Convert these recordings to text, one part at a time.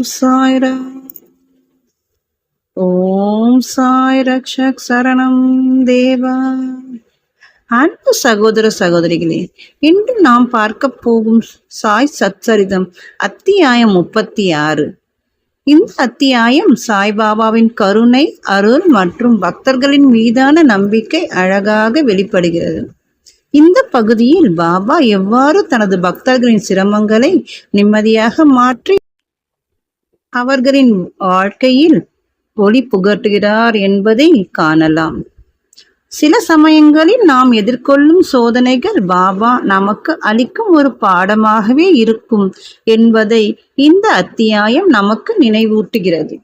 ஓம் ஓம் சாய் ரக்ஷக் சரணம் தேவா. அன்பு சகோதர சகோதரிகளே இன்று நாம் பார்க்க போகும் சாய் சச்சரிதம் அத்தியாயம் முப்பத்தி ஆறு இந்த அத்தியாயம் சாய்பாபாவின் கருணை அருள் மற்றும் பக்தர்களின் மீதான நம்பிக்கை அழகாக வெளிப்படுகிறது. இந்த பகுதியில் பாபா எவ்வாறு தனது பக்தர்களின் சிரமங்களை நிம்மதியாக மாற்றி அவர்களின் வாழ்க்கையில் ஒளி புகட்டுகிறார் என்பதை காணலாம். சில சமயங்களில் நாம் எதிர்கொள்ளும் சோதனைகள் பாபா நமக்கு அளிக்கும் ஒரு பாடமாகவே இருக்கும் என்பதை இந்த அத்தியாயம் நமக்கு நினைவூட்டுகிறது.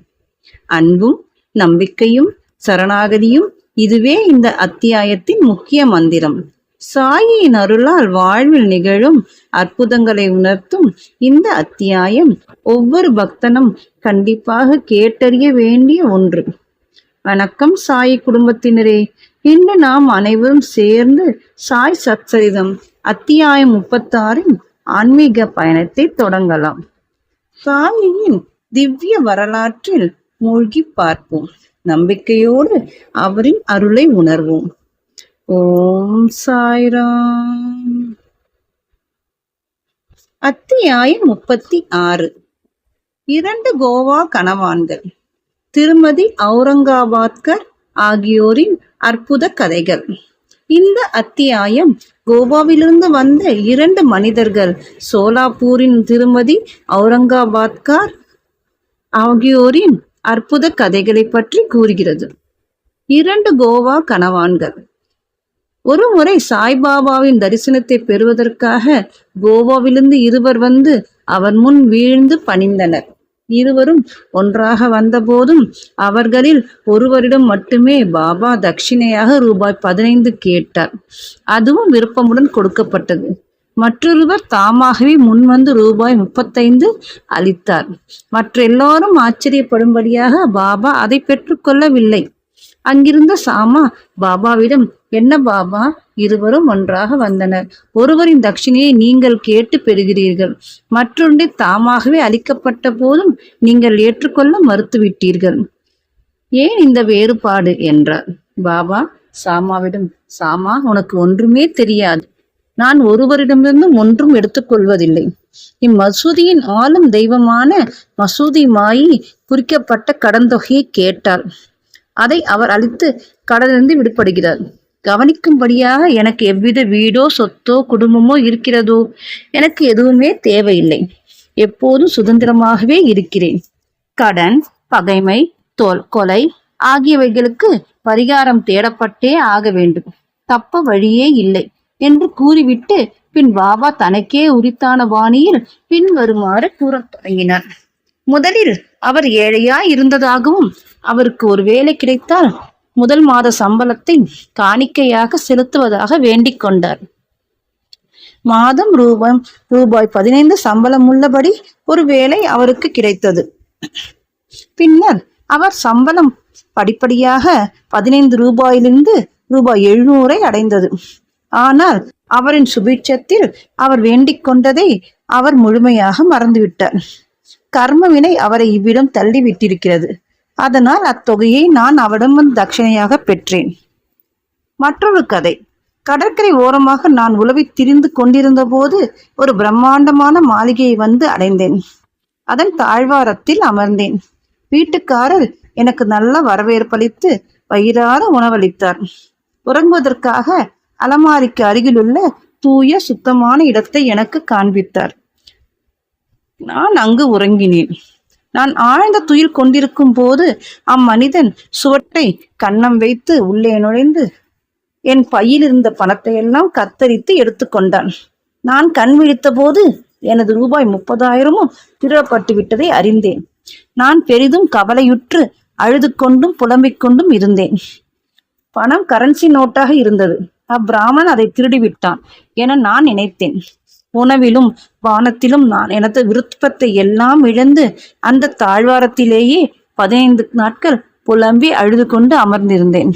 அன்பும் நம்பிக்கையும் சரணாகதியும் இதுவே இந்த அத்தியாயத்தின் முக்கிய மந்திரம். சாயின் அருளால் வாழ்வில் நிகழும் அற்புதங்களை உணர்த்தும் இந்த அத்தியாயம் ஒவ்வொரு பக்தனும் கண்டிப்பாக கேட்டறிய வேண்டிய ஒன்று. வணக்கம் சாய் குடும்பத்தினரே. இன்று நாம் அனைவரும் சேர்ந்து சாய் சச்சரிதம் அத்தியாயம் முப்பத்தாறின் ஆன்மீக பயணத்தை தொடங்கலாம். சாயின் திவ்ய வரலாற்றில் மூழ்கி பார்ப்போம். நம்பிக்கையோடு அவரின் அருளை உணர்வோம். ஓம் சாய்ராம். அத்தியாயம் முப்பத்தி ஆறு. இரண்டு கோவா கணவான்கள் திருமதி அவுரங்காபாத்கர் ஆகியோரின் அற்புத கதைகள். இந்த அத்தியாயம் கோவாவிலிருந்து வந்த இரண்டு மனிதர்கள் சோலாப்பூரின் திருமதி அவுரங்காபாத்கார் ஆகியோரின் அற்புத கதைகளை பற்றி கூறுகிறது. இரண்டு கோவா கணவான்கள் ஒரு முறை சாய்பாபாவின் தரிசனத்தை பெறுவதற்காக கோவாவிலிருந்து இருவர் வந்து அவர் முன் வீழ்ந்து பணிந்தனர். இருவரும் ஒன்றாக வந்தபோதும் அவர்களில் ஒருவரிடம் மட்டுமே பாபா தட்சிணையாக ரூபாய் பதினைந்து கேட்டார். அதுவும் விருப்பமுடன் கொடுக்கப்பட்டது. மற்றொருவர் தாமாகவே முன்வந்து ரூபாய் முப்பத்தைந்து அளித்தார். மற்றெல்லோரும் ஆச்சரியப்படும்படியாக பாபா அதை பெற்றுக்கொள்ளவில்லை. அங்கிருந்த சாமா பாபாவிடம் என்ன பாபா? இருவரும் ஒன்றாக வந்தனர். ஒருவரின் தட்சிணையை நீங்கள் கேட்டு பெறுகிறீர்கள். மற்றொன்றை தாமாகவே அளிக்கப்பட்ட போதும் நீங்கள் ஏற்றுக்கொள்ள மறுத்துவிட்டீர்கள். ஏன் இந்த வேறுபாடு? என்றார். பாபா சாமாவிடம் சாமா உனக்கு ஒன்றுமே தெரியாது. நான் ஒருவரிடமிருந்தும் ஒன்றும் எடுத்துக்கொள்வதில்லை. இம்மசூதியின் ஆளும் தெய்வமான மசூதி மாயி குறிக்கப்பட்ட கடன் தொகையை கேட்டார். அதை அவர் அளித்து கடலிருந்து விடுபடுகிறார். கவனிக்கும்படியாக எனக்கு எவ்வித வீடோ சொத்தோ குடும்பமோ இருக்கிறதோ? எனக்கு எதுவுமே தேவையில்லை. எப்போதும் சுதந்திரமாகவே இருக்கிறேன். கடன் பகைமை தோல் கொலை ஆகியவைகளுக்கு பரிகாரம் தேடப்பட்டே ஆக வேண்டும். தப்ப வழியே இல்லை என்று கூறிவிட்டு பின் பாபா தனக்கே உரித்தான பாணியில் பின்வருமாறு கூறத் தொடங்கினார். முதலில் அவர் ஏழையாய் இருந்ததாகவும் அவருக்கு ஒரு வேலை கிடைத்தால் முதல் மாத சம்பளத்தை காணிக்கையாக செலுத்துவதாக வேண்டிக் கொண்டார். மாதம் ரூபாய் ரூபாய் பதினைந்து சம்பளம் உள்ளபடி ஒரு வேலை அவருக்கு கிடைத்தது. பின்னர் அவர் சம்பளம் படிப்படியாக பதினைந்து ரூபாயிலிருந்து ரூபாய் எழுநூறை அடைந்தது. ஆனால் அவரின் சுபீட்சத்தில் அவர் வேண்டிக் கொண்டதை அவர் முழுமையாக மறந்துவிட்டார். கர்மவினை அவரை இவ்விடம் தள்ளி விட்டிருக்கிறது அதனால் அத்தொகையை நான் அவரிடம் தட்சிணையாக பெற்றேன். மற்றொரு கதை. கடற்கரை ஓரமாக நான் உலவி திரிந்து கொண்டிருந்த போது ஒரு பிரம்மாண்டமான மாளிகையை வந்து அடைந்தேன். அதன் தாழ்வாரத்தில் அமர்ந்தேன். வீட்டுக்காரர் எனக்கு நல்ல வரவேற்பளித்து வயிறார உணவளித்தார். உறங்குவதற்காக அலமாரிக்கு அருகிலுள்ள தூய சுத்தமான இடத்தை எனக்கு காண்பித்தார். நான் அங்கு உறங்கினேன். நான் ஆழ்ந்த துயில் கொண்டிருக்கும் போது அம்மனிதன் சுவட்டை கன்னம் வைத்து உள்ளே நுழைந்து என் பையில் இருந்த பணத்தை எல்லாம் கத்தரித்து எடுத்துக்கொண்டான் நான் கண் விழித்த போது எனது ரூபாய் முப்பதாயிரமும் திருடப்பட்டு விட்டதை அறிந்தேன். நான் பெரிதும் கவலையுற்று அழுது கொண்டும் புலம்பிக் கொண்டும் இருந்தேன். பணம் கரன்சி நோட்டாக இருந்தது. அப்பிராமன் அதை திருடிவிட்டான் என நான் நினைத்தேன். உணவிலும் வானத்திலும் நான் எனது விருப்பத்தை எல்லாம் இழந்து அந்த தாழ்வாரத்திலேயே பதினைந்து நாட்கள் புலம்பி அழுது கொண்டு அமர்ந்திருந்தேன்.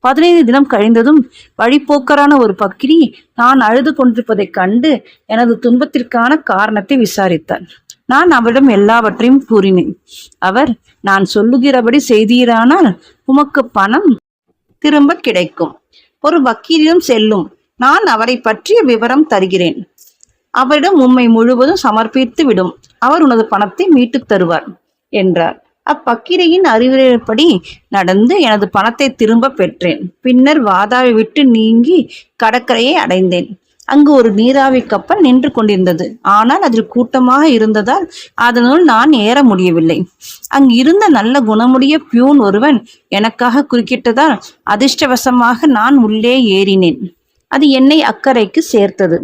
பதினைந்து தினம் கழிந்ததும் வழிப்போக்கரான ஒரு பக்கிரி நான் அழுது கொண்டிருப்பதைக் கண்டு எனது துன்பத்திற்கான காரணத்தை விசாரித்தார். நான் அவரிடம் எல்லாவற்றையும் கூறினேன். அவர் நான் சொல்லுகிறபடி செய்தீரானால் உமக்கு பணம் திரும்ப கிடைக்கும். ஒரு வக்கீலிடம் செல்லும். நான் அவரை பற்றிய விவரம் தருகிறேன். அவரிடம் உண்மை முழுவதும் சமர்ப்பித்து விடும். அவர் உனது பணத்தை மீட்டுத் தருவார் என்றார். அப்பக்கிரையின் அறிவுரைப்படி நடந்து எனது பணத்தை திரும்ப பெற்றேன். பின்னர் வாதாவை விட்டு நீங்கி கடற்கரையை அடைந்தேன். அங்கு ஒரு நீராவி கப்பல் நின்று கொண்டிருந்தது. ஆனால் அதில் கூட்டமாக இருந்ததால் அதனுள் நான் ஏற முடியவில்லை. அங்கு இருந்த நல்ல குணமுடைய பியூன் ஒருவன் எனக்காக குறுக்கிட்டதால் அதிர்ஷ்டவசமாக நான் உள்ளே ஏறினேன். அது என்னை அக்கறைக்கு சேர்த்தது.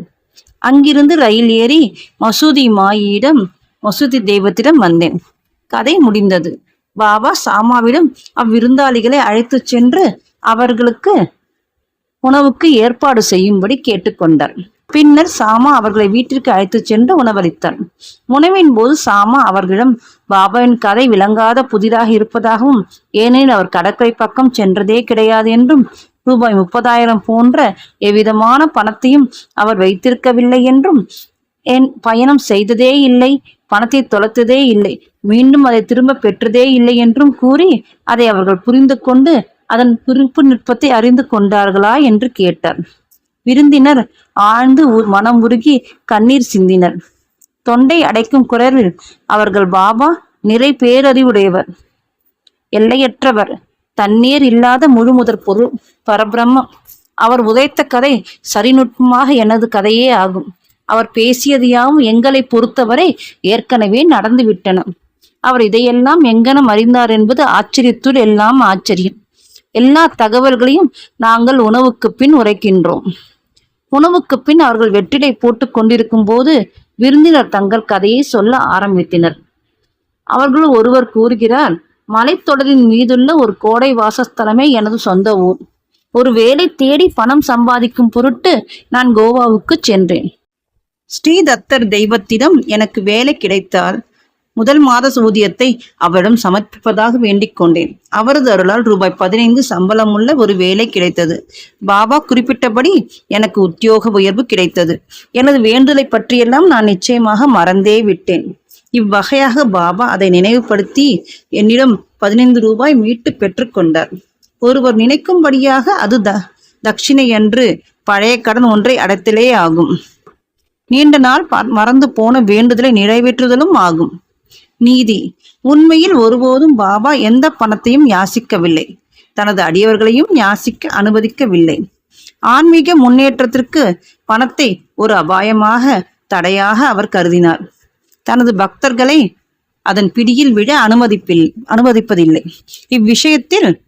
அங்கிருந்து ரயில் ஏறி மசூதி மாயிடம் மசூதி தெய்வத்திடம் வந்தேன். கதை முடிந்தது. பாபா சாமாவிடம் அவ்விருந்தாளிகளை அழைத்துச் சென்று அவர்களுக்கு உணவுக்கு ஏற்பாடு செய்யும்படி கேட்டுக்கொண்டார். பின்னர் சாமா அவர்களை வீட்டிற்கு அழைத்து சென்று உணவளித்தார். உணவின் போது சாமா அவர்களிடம் பாபாவின் கதை விளங்காத புதிதாக இருப்பதாகவும் ஏனெனில் அவர் கடற்கரை பக்கம் சென்றதே கிடையாது என்றும் ரூபாய் முப்பதாயிரம் போன்ற எவ்விதமான பணத்தையும் அவர் வைத்திருக்கவில்லை என்றும் என் பயணம் செய்ததே இல்லை பணத்தை தொலைத்ததே இல்லை மீண்டும் அதை திரும்ப பெற்றதே இல்லை என்றும் கூறி அதை அவர்கள் புரிந்து கொண்டு அதன் குறிப்பு நுட்பத்தை அறிந்து கொண்டார்களா என்று கேட்டார். விருந்தினர் ஆழ்ந்து மனம் உருகி கண்ணீர் சிந்தினர். தொண்டை அடைக்கும் குரலில் அவர்கள் பாபா நிறை பேரறிவுடையவர் எல்லையற்றவர் தண்ணீர் இல்லாத முழுமுதற் பொருள் பரபிரம்மம். அவர் உதைத்த கதை சரிநுட்பமாக எனது கதையே ஆகும். அவர் பேசியது யாவும் எங்களை பொறுத்தவரை ஏற்கனவே நடந்துவிட்டன அவர் இதையெல்லாம் எங்கனம் அறிந்தார் என்பது ஆச்சரியத்துள் எல்லாம் ஆச்சரியம். எல்லா தகவல்களையும் நாங்கள் உணவுக்கு பின் உரைக்கின்றோம். உணவுக்கு பின் அவர்கள் வெற்றிலை போட்டு கொண்டிருக்கும் போது விருந்தினர் தங்கள் கதையை சொல்ல ஆரம்பித்தனர். அவர்கள் ஒருவர் கூறுகிறார் மலைத்தொடரின் மீதுள்ள ஒரு கோடை வாசஸ்தலமே எனது சொந்த ஊர். ஒரு வேலை தேடி பணம் சம்பாதிக்கும் பொருட்டு நான் கோவாவுக்கு சென்றேன். ஸ்ரீதத்தர் தெய்வத்திடம் எனக்கு வேலை கிடைத்தால் முதல் மாத சூதியத்தை அவரிடம் சமர்ப்பிப்பதாக வேண்டிக் கொண்டேன். அவரது அருளால் ரூபாய் பதினைந்து சம்பளமுள்ள ஒரு வேலை கிடைத்தது. பாபா குறிப்பிட்டபடி எனக்கு உத்தியோக உயர்வு கிடைத்தது. எனது வேண்டுதலை பற்றியெல்லாம் நான் நிச்சயமாக மறந்தே விட்டேன். இவ்வகையாக பாபா அதை நினைவுபடுத்தி என்னிடம் பதினைந்து ரூபாய் மீட்டு பெற்றுக்கொண்டார் ஒருவர் நினைக்கும்படியாக அது த தட்சிணை என்று பழைய கடன் ஒன்றை அடைத்தலே ஆகும். நீண்ட நாள் மறந்து போன வேண்டுதலை நிறைவேற்றுதலும் ஆகும். நீதி உண்மையில் ஒருபோதும் பாபா எந்த பணத்தையும் யாசிக்கவில்லை. தனது அடியவர்களையும் யாசிக்க அனுமதிக்கவில்லை. ஆன்மீக முன்னேற்றத்திற்கு பணத்தை ஒரு அபாயமாக தடையாக அவர் கருதினார். தனது பக்தர்களை அதன் பிடியில் விட அனுமதிப்பில் அனுமதிப்பதில்லை. இவ்விஷயத்தில்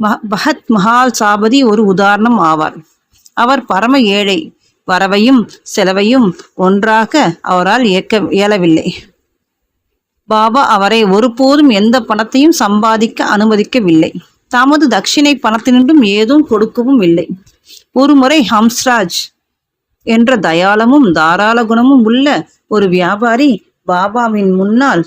ம- பகத் மஹால் சாபதி ஒரு உதாரணம் ஆவார். அவர் பரம ஏழை வரவையும் செலவையும் ஒன்றாக அவரால் இயக்க இயலவில்லை. பாபா அவரை ஒருபோதும் எந்த பணத்தையும் சம்பாதிக்க அனுமதிக்கவில்லை. தமது தட்சிணை பணத்தினின்றும் ஏதும் கொடுக்கவும் இல்லை. ஒருமுறை ஹம்ஸ்ராஜ் என்ற தயாளமும் தாராள குணமும் உள்ள ஒரு வியாபாரி பாபாவின் முன்னால்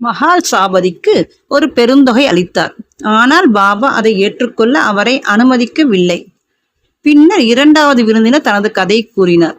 மஹால் சாபதிக்கு ஒரு பெருந்தொகை அளித்தார். ஆனால் பாபா அதை ஏற்றுக்கொள்ள அவரை அனுமதிக்கவில்லை. பின்னர் இரண்டாவது விருந்தினர் தனது கதை கூறினார்.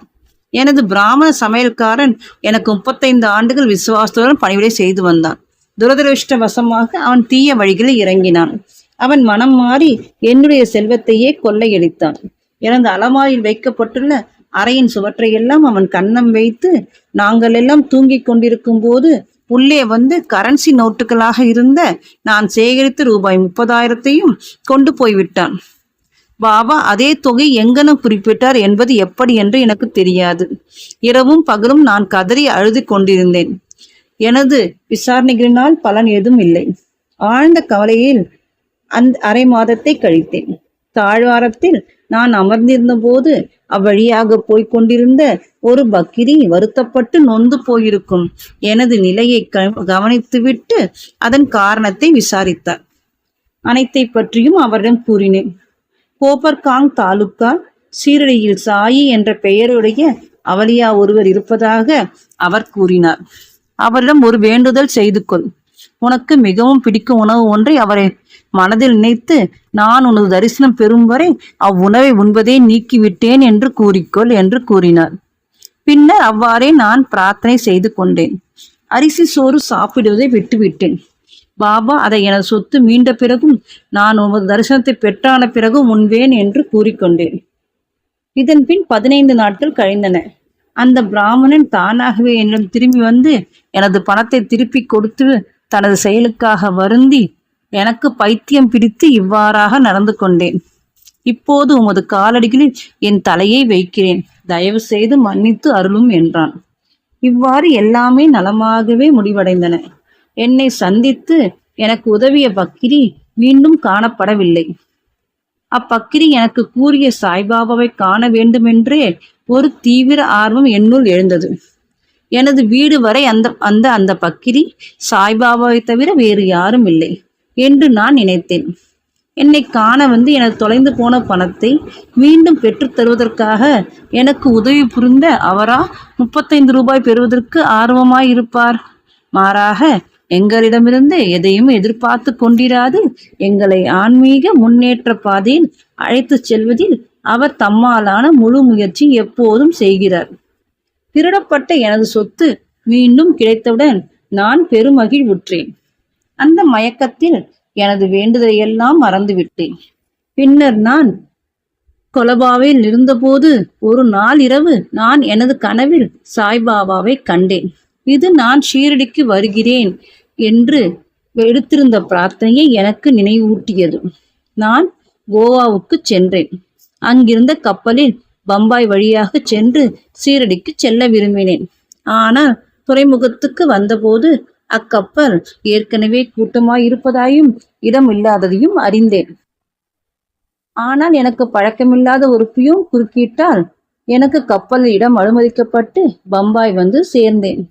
எனது பிராமண சமையல்காரன் எனக்கு முப்பத்தைந்து ஆண்டுகள் விசுவாசத்துடன் பணிவிடை செய்து வந்தான். துரதிருஷ்டவசமாக அவன் தீய வழிகளில் இறங்கினான். அவன் மனம் மாறி என்னுடைய செல்வத்தையே கொள்ளையடித்தான். எனது அலமாரியில் வைக்கப்பட்டுள்ள அறையின் சுவற்றையெல்லாம் அவன் கன்னம் வைத்து நாங்கள் எல்லாம் தூங்கிக் கொண்டிருக்கும் போது உள்ளே வந்து கரன்சி நோட்டுகளாக இருந்த நான் சேகரித்த ரூபாய் முப்பதாயிரத்தையும் கொண்டு போய்விட்டான். பாபா அதே தொகை எங்கனம் குறிப்பிட்டார் என்பது எப்படி என்று எனக்கு தெரியாது. இரவும் பகலும் நான் கதறி அழுது கொண்டிருந்தேன். எனது விசாரணைகளினால் பலன் ஏதும் இல்லை. ஆழ்ந்த கவலையில் அந்த அரை மாதத்தை கழித்தேன். தாழ்வாரத்தில் நான் அமர்ந்திருந்த போது அவ்வழியாக போய்க் கொண்டிருந்த ஒரு பக்கிரி வருத்தப்பட்டு நொந்து போயிருக்கும். எனது நிலையை க- கவனித்துவிட்டு அதன் காரணத்தை விசாரித்தார். அனைத்தை பற்றியும் அவரிடம் கூறினேன். கோபர்காங் தாலுக்கா சீரடியில் சாயி என்ற பெயருடைய அவலியா ஒருவர் இருப்பதாக அவர் கூறினார். அவரிடம் ஒரு வேண்டுதல் செய்து கொள். உனக்கு மிகவும் பிடிக்கும் உணவு ஒன்றை அவரை மனதில் நினைத்து நான் உனது தரிசனம் பெறும் வரை அவ்வுணவை உண்பதே நீக்கிவிட்டேன் என்று கூறிக்கொள் என்று கூறினார். பின்னர் அவ்வாறே நான் பிரார்த்தனை செய்து கொண்டேன். அரிசி சோறு சாப்பிடுவதை விட்டுவிட்டேன். பாபா அதை எனது சொத்து மீண்ட பிறகும் நான் உமது தரிசனத்தை பெற்றான பிறகும் உண்வேன் என்று கூறிக்கொண்டேன். இதன் பின் பதினைந்து நாட்கள் கழிந்தன. அந்த பிராமணன் தானாகவே என்னிடம் திரும்பி வந்து எனது பணத்தை திருப்பி கொடுத்து தனது செயலுக்காக வருந்தி எனக்கு பைத்தியம் பிடித்து இவ்வாறாக நடந்து கொண்டேன். இப்போது உமது காலடிகளில் என் தலையை வைக்கிறேன். தயவு செய்து மன்னித்து அருளும் என்றான். இவ்வாறு எல்லாமே நலமாகவே முடிவடைந்தன. என்னை சந்தித்து எனக்கு உதவிய பக்கிரி மீண்டும் காணப்படவில்லை. அப்பக்கிரி எனக்கு கூறிய சாய்பாபாவை காண வேண்டுமென்றே ஒரு தீவிர ஆர்வம் என்னுள் எழுந்தது. எனது வீடு வரை அந்த அந்த அந்த பக்கிரி சாய்பாபாவை தவிர வேறு யாரும் இல்லை. என்று நான் நினைத்தேன். என்னை காண வந்து எனது தொலைந்து போன பணத்தை மீண்டும் பெற்றுத்தருவதற்காக எனக்கு உதவி புரிந்த அவரா? முப்பத்தைந்து ரூபாய் பெறுவதற்கு ஆர்வமாயிருப்பார். மாறாக எங்களிடமிருந்து எதையும் எதிர்பார்த்து கொண்டிராது. எங்களை ஆன்மீக முன்னேற்ற பாதையில் அழைத்துச் செல்வதில் அவர் தம்மாலான முழு முயற்சி எப்போதும் செய்கிறார். திருடப்பட்ட எனது சொத்து மீண்டும் கிடைத்தவுடன் நான் பெருமகிழ்வுற்றேன். அந்த மயக்கத்தில் எனது வேண்டுதலையெல்லாம் மறந்துவிட்டேன். பின்னர் நான் கொலபாவில் இருந்தபோது ஒரு நாள் இரவு நான் எனது கனவில் சாய்பாபாவை கண்டேன். இது நான் ஷீரடிக்கு வருகிறேன் என்று எடுத்திருந்த பிரார்த்தனையை எனக்கு நினைவூட்டியது. நான் கோவாவுக்கு சென்றேன். அங்கிருந்த கப்பலில் பம்பாய் வழியாக சென்று சீரடிக்கு செல்ல விரும்பினேன். ஆனால் துறைமுகத்துக்கு வந்தபோது அக்கப்பல் ஏற்கனவே கூட்டமாய் இருப்பதாயும் இடம் இல்லாததையும் அறிந்தேன். ஆனால் எனக்கு பழக்கமில்லாத ஒரு பியூன் குறுக்கிட்டால் எனக்கு கப்பலில் இடம் அனுமதிக்கப்பட்டு பம்பாய் வந்து சேர்ந்தேன்.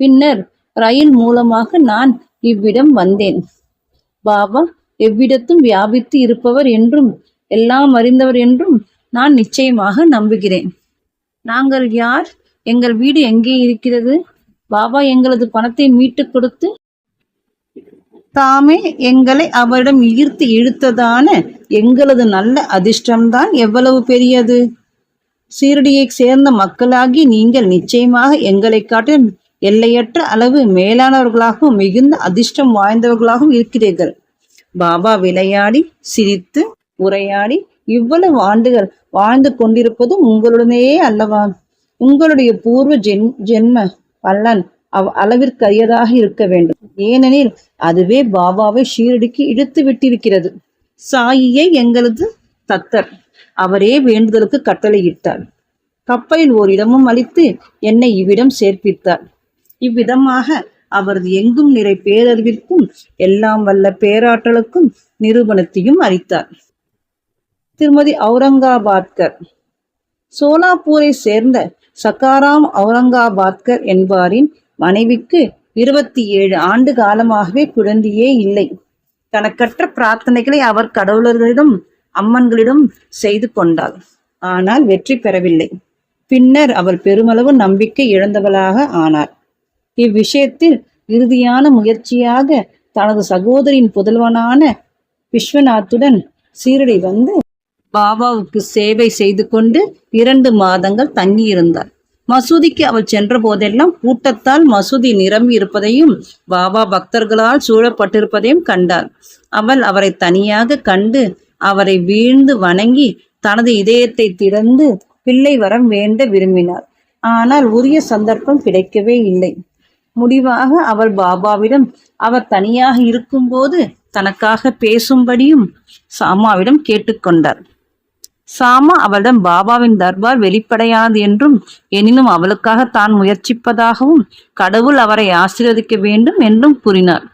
பின்னர் ரயில் மூலமாக நான் இவ்விடம் வந்தேன். பாபா எவ்விடத்தும் வியாபித்து இருப்பவர் என்றும் எல்லாம் அறிந்தவர் என்றும் நான் நிச்சயமாக நம்புகிறேன். நாங்கள் யார்? எங்கள் வீடு எங்கே இருக்கிறது? பாபா எங்களது பணத்தை மீட்டுக் கொடுத்து தாமே எங்களை அவரிடம் ஈர்த்து இழுத்ததான எங்களது நல்ல அதிர்ஷ்டம்தான் எவ்வளவு பெரியது. சீரடியை சேர்ந்த மக்களாகி நீங்கள் நிச்சயமாக எங்களை காட்டிலும் எல்லையற்ற அளவு மேலானவர்களாகவும் மிகுந்த அதிர்ஷ்டம் வாய்ந்தவர்களாகவும் இருக்கிறீர்கள். பாபா விளையாடி சிரித்து உரையாடி இவ்வளவு ஆண்டுகள் வாழ்ந்து கொண்டிருப்பதும் உங்களுடனேயே அல்லவா? உங்களுடைய பூர்வ ஜென் ஜென்ம பல்லன் அவ் அளவிற்கரியதாக இருக்க வேண்டும். ஏனெனில் அதுவே பாபாவை ஷீரடிக்கு இழுத்து விட்டிருக்கிறது. சாயியே எங்களது தத்தர். அவரே வேண்டுதலுக்கு கட்டளையிட்டார். கப்பலில் ஓரிடமும் அளித்து என்னை இவ்விடம் சேர்ப்பித்தார். இவ்விதமாக அவரது எங்கும் நிறை பேரறிவிற்கும் எல்லாம் வல்ல பேராற்றலுக்கும் நிரூபணத்தையும் அளித்தார். திருமதி அவுரங்காபாத்கர் சோலாப்பூரை சேர்ந்த சக்காராம் அவுரங்காபாத்கர் என்பாரின் மனைவிக்கு இருபத்தி ஏழு ஆண்டு காலமாகவே குழந்தையே இல்லை. தனக்கற்ற பிரார்த்தனைகளை அவர் கடவுளர்களிடம் அம்மன்களிடம் செய்து கொண்டாள். ஆனால் வெற்றி பெறவில்லை. பின்னர் அவள் பெருமளவு நம்பிக்கை இழந்தவளாக ஆனார் இவ்விஷயத்தில் இறுதியான முயற்சியாக தனது சகோதரின் புதல்வனான விஸ்வநாத்துடன் சீரடி வந்து பாபாவுக்கு சேவை செய்து கொண்டு இரண்டு மாதங்கள் தங்கியிருந்தார். மசூதிக்கு அவள் சென்ற போதெல்லாம் கூட்டத்தால் மசூதி நிரம்பி இருப்பதையும் பாபா பக்தர்களால் சூழப்பட்டிருப்பதையும் கண்டார் அவள் அவரை தனியாக கண்டு அவரை வீழ்ந்து வணங்கி தனது இதயத்தை திறந்து பிள்ளை வரம் வேண்ட விரும்பினார் ஆனால் உரிய சந்தர்ப்பம் கிடைக்கவே இல்லை. முடிவாக அவள் பாபாவிடம் அவர் தனியாக இருக்கும்போது தனக்காக பேசும்படியும் சாமாவிடம் கேட்டுக்கொண்டார். சாமா அவளிடம் பாபாவின் தர்பார் வெளிப்படையானது என்றும் எனினும் அவளுக்காக தான் முயற்சிப்பதாகவும் கடவுள் அவரை ஆசீர்வதிக்க வேண்டும் என்றும் கூறினார்.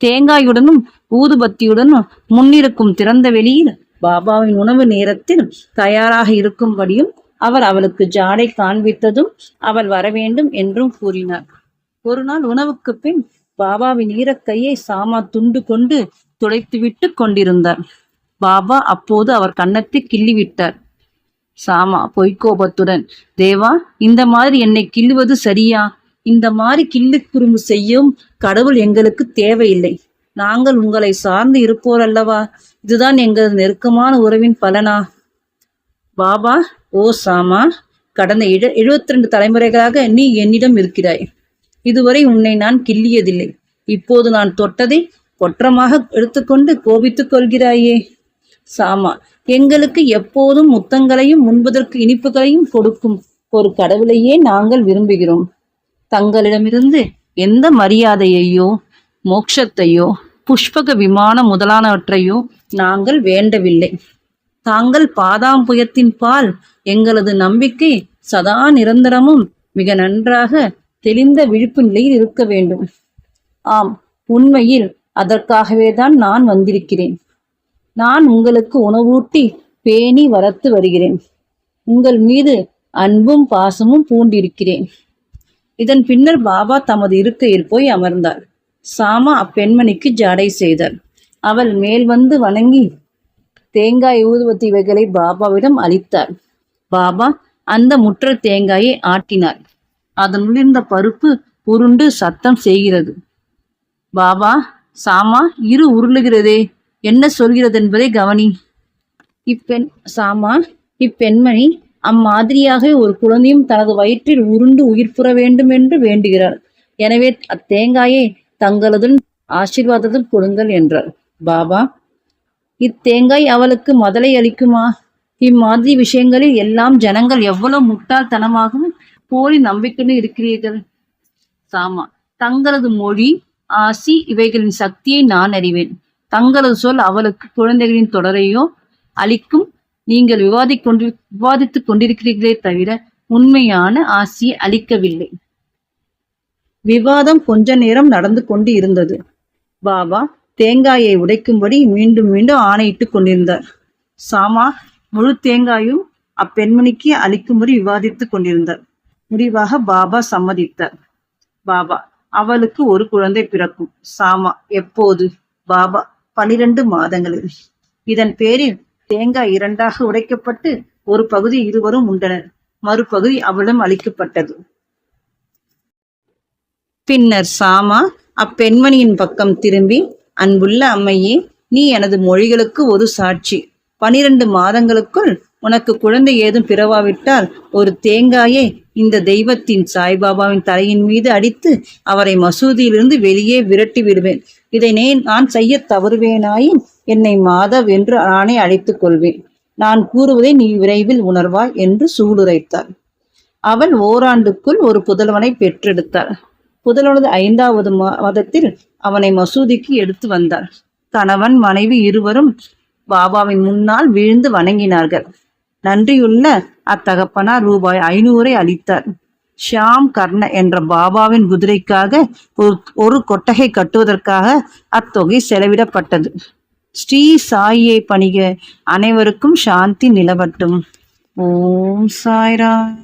தேங்காயுடனும் ஊதுபத்தியுடனும் முன்னிருக்கும் திறந்த வெளியில் பாபாவின் உணவு நேரத்தில் தயாராக இருக்கும்படியும் அவர் அவளுக்கு ஜாடை காண்பித்ததும் அவள் வரவேண்டும் என்றும் கூறினார். ஒரு நாள் உணவுக்கு பின் பாபாவின் ஈரக்கையை சாமா துண்டு கொண்டு துடைத்துவிட்டு கொண்டிருந்தார். பாபா அப்போது அவர் கன்னத்தை கிள்ளிவிட்டார். சாமா பொய்க்கோபத்துடன் தேவா இந்த மாதிரி என்னை கிள்ளுவது சரியா? இந்த மாதிரி கிள்ளு குறும்பு செய்யும் கடவுள் எங்களுக்கு தேவையில்லை. நாங்கள் உங்களை சார்ந்து இருப்போர் அல்லவா? இதுதான் எங்களது நெருக்கமான உறவின் பலனா? பாபா ஓ சாமா கடந்த எழு எழுபத்தி ரெண்டு தலைமுறைகளாக நீ என்னிடம் இருக்கிறாய். இதுவரை உன்னை நான் கிள்ளியதில்லை. இப்போது நான் தொட்டதை கொற்றமாக எடுத்துக்கொண்டு கோபித்துக் கொள்கிறாயே. சாமா எங்களுக்கு எப்போதும் முத்தங்களையும் முன்பதற்கு இனிப்புகளையும் கொடுக்கும் ஒரு கடவுளையே நாங்கள் விரும்புகிறோம். தங்களிடமிருந்து எந்த மரியாதையையோ மோட்சத்தையோ புஷ்பக விமானம் முதலானவற்றையோ நாங்கள் வேண்டவில்லை. தாங்கள் பாதாம்புயத்தின் பால் எங்களது நம்பிக்கை சதா நிரந்தரமும் மிக நன்றாக தெளிந்த விழிப்பு நிலையில் இருக்க வேண்டும். ஆம் உண்மையில் அதற்காகவே தான் நான் வந்திருக்கிறேன். நான் உங்களுக்கு உணவூட்டி பேணி வளர்த்து வருகிறேன். உங்கள் மீது அன்பும் பாசமும் பூண்டிருக்கிறேன். இதன் பின்னர் பாபா தமது இருக்கையில் போய் அமர்ந்தார். சாமா அப்பெண்மணிக்கு ஜாடை செய்தார். அவள் மேல் வந்து வணங்கி தேங்காய் ஊதுவத்தி இவைகளை பாபாவிடம் அளித்தார். பாபா அந்த முற்ற தேங்காயை ஆட்டினார். அதனுள்ளிருந்த பருப்பு உருண்டு சத்தம் செய்கிறது. பாபா சாமா இரு உருளுகிறதே. என்ன சொல்கிறது என்பதை கவனி. இப்பெண் சாமா இப்பெண்மணி அம்மாதிரியாக ஒரு குழந்தையும் தனது வயிற்றில் உருண்டு உயிர் புற வேண்டும் என்று வேண்டுகிறார் எனவே அத்தேங்காயை தங்களதுடன் ஆசீர்வாதத்தில் கொடுங்கள் என்றார் பாபா இத்தேங்காய் அவளுக்கு மதலை அளிக்குமா? இம்மாதிரி விஷயங்களில் எல்லாம் ஜனங்கள் எவ்வளவு முட்டாள்தனமாகவும் போலி நம்பிக்கைன்னு இருக்கிறீர்கள். சாமா தங்களது மொழி ஆசி இவைகளின் சக்தியை நான் அறிவேன். தங்களது சொல் அவளுக்கு குழந்தைகளின் தொடரையோ அளிக்கும். நீங்கள் விவாதி கொண்டு விவாதித்துக் கொண்டிருக்கிறீர்களே தவிர உண்மையான ஆசியை அளிக்கவில்லை. விவாதம் கொஞ்ச நேரம் நடந்து கொண்டு இருந்தது. பாபா தேங்காயை உடைக்கும்படி மீண்டும் மீண்டும் ஆணையிட்டுக் கொண்டிருந்தார். சாமா முழு தேங்காயும் அப்பெண்மணிக்கு அளிக்கும்படி விவாதித்துக் கொண்டிருந்தார். முடிவாக பாபா சம்மதித்தார். பாபா அவளுக்கு ஒரு குழந்தை பிறக்கும். சாமா எப்போது? பாபா பனிரெண்டு மாதங்களில் இதன் பேரில் தேங்காய் இரண்டாக உடைக்கப்பட்டு ஒரு பகுதி இருவரும் உண்டனர். மறுபகுதி அவளும் அளிக்கப்பட்டது பின்னர் சாமா அப்பெண்மணியின் பக்கம் திரும்பி அன்புள்ள அம்மையே நீ எனது மொழிகளுக்கு ஒரு சாட்சி. பனிரெண்டு மாதங்களுக்குள் உனக்கு குழந்தை ஏதும் பிறவாவிட்டால் ஒரு தேங்காயை இந்த தெய்வத்தின் சாய்பாபாவின் தலையின் மீது அடித்து அவரை மசூதியிலிருந்து வெளியே விரட்டி விடுவேன். இதனை நான் செய்ய தவறுவேனாயின் என்னை மாதவ் என்று நானே அழைத்துக் கொள்வேன். நான் கூறுவதை நீ விரைவில் உணர்வாய் என்று சூளுரைத்தாள். அவள் ஓராண்டுக்குள் ஒரு புதல்வனை பெற்றெடுத்தாள். புதல்வனது ஐந்தாவது மாதத்தில் அவனை மசூதிக்கு எடுத்து வந்தார் கணவன் மனைவி இருவரும் பாபாவின் முன்னால் விழுந்து வணங்கினார்கள். நன்றியுள்ள அத்தகப்பனார் ரூபாய் ஐநூறை அளித்தார். ஷியாம் கர்ண என்ற பாபாவின் குதிரைக்காக ஒரு ஒரு கொட்டகை கட்டுவதற்காக அத்தொகை செலவிடப்பட்டது. ஸ்ரீ சாயியை பணிக அனைவருக்கும் சாந்தி நிலவட்டும். ஓம் சாய்ராம்.